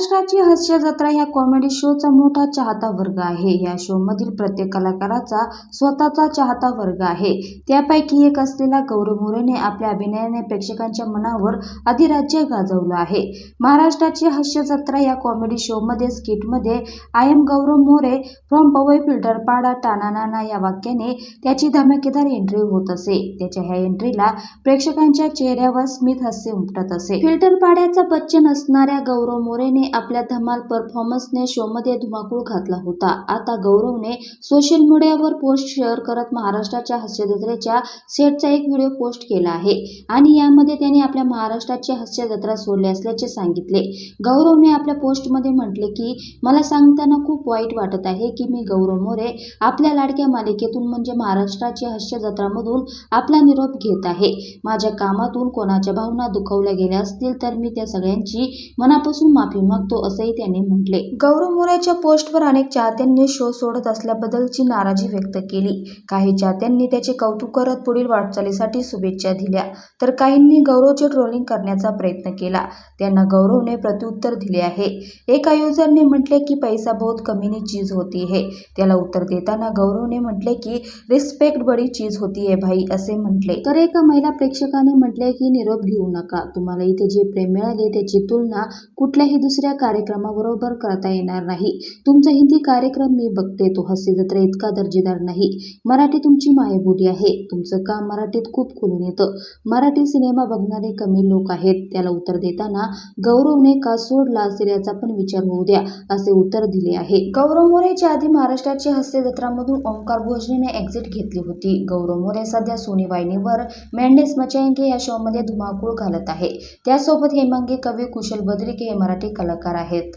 महाराष्ट्राची हास्य जत्रा ह्या कॉमेडी शोचा मोठा चाहता वर्ग आहे. या शो मधील प्रत्येक कलाकाराचा स्वतःचा चाहता वर्ग आहे. त्यापैकी एक असलेला गौरव मोरेने आपल्या अभिनयाने प्रेक्षकांच्या मनावर अधिराज्य गाजवलं आहे. महाराष्ट्राची हास्य जत्रा या कॉमेडी शो मध्ये स्किटमध्ये I am Gaurav More from Powai Filter Pada टाणानाना या वाक्याने त्याची धमाकेदार एंट्री होत असे. त्याच्या ह्या एंट्रीला प्रेक्षकांच्या चेहऱ्यावर स्मित हास्य उमटत असे. फिल्टर पाड्याचा बच्चन असणाऱ्या गौरव मोरेने आपल्या धमाल परफॉर्मन्सने शोमध्ये धुमाकूळ घातला होता. आता गौरवने सोशल मीडियावर पोस्ट शेअर करत महाराष्ट्राच्या हास्यजत्रेच्या सेटचा एक व्हिडिओ पोस्ट केला आहे. आणि यामध्ये त्याने आपल्या महाराष्ट्राची हास्य जत्रा सोडली असल्याचे सांगितले. गौरवने आपल्या पोस्टमध्ये म्हटले की मला सांगताना खूप वाईट वाटत आहे की मी गौरव मोरे आपल्या लाडक्या मालिकेतून म्हणजे महाराष्ट्राची हास्य जत्रामधून आपला निरोप घेत आहे. माझ्या कामातून कोणाच्या भावना दुखवल्या गेल्या असतील तर मी त्या सगळ्यांची मनापासून माफी मागतो असंही त्यांनी म्हटले. गौरव मोरेच्या पोस्टवर अनेक चाहत्यांनी शो सोडत असल्याबद्दलची नाराजी व्यक्त केली. काही चाहत्यांनी त्याचे कौतुक करत पुढील वाटचालीसाठी शुभेच्छा दिल्या तर काहींनी गौरवचे ट्रोलिंग करण्याचा प्रयत्न केला. त्यांना गौरवने प्रत्युत्तर दिले आहे. एका युजरने म्हटले की पैसा बहुत कमीनी चीज होती है. त्याला उत्तर देताना गौरवने म्हटले की रिस्पेक्ट बडी चीज होती है भाई असे म्हटले. तर एका महिला प्रेक्षकाने म्हटले की निरोप घेऊ नका. तुम्हाला इथे जे प्रेम मिळाले त्याची तुलना कुठल्याही दुसऱ्या कार्यक्रमाबरोबर करता येणार नाही. तुमचा हिंदी कार्यक्रम मी बघते तो हास्य जत्रा इतका दर्जेदार नाही. मराठी तुमची मायबोली आहे. तुमचं काम मराठीत खूप खुलून येतं. मराठी सिनेमा बघणारे कमी लोक आहेत. त्याला उत्तर देताना गौरवने का सोडला असेल याचा पण विचार होऊ द्या असे उत्तर दिले आहे. गौरव मोरेच्या आधी महाराष्ट्राची हास्य जत्रामधून ओंकार भोजनेने एक्झिट घेतली होती. गौरव मोरे सध्या सोनी वाहिनीवर मेंढेस मचायंगे या शोमध्ये धुमाकूळ घालत आहे. त्यासोबत हेमांगी कवी कुशल बद्रिके हे मराठी कलाकार प्रकार आहेत.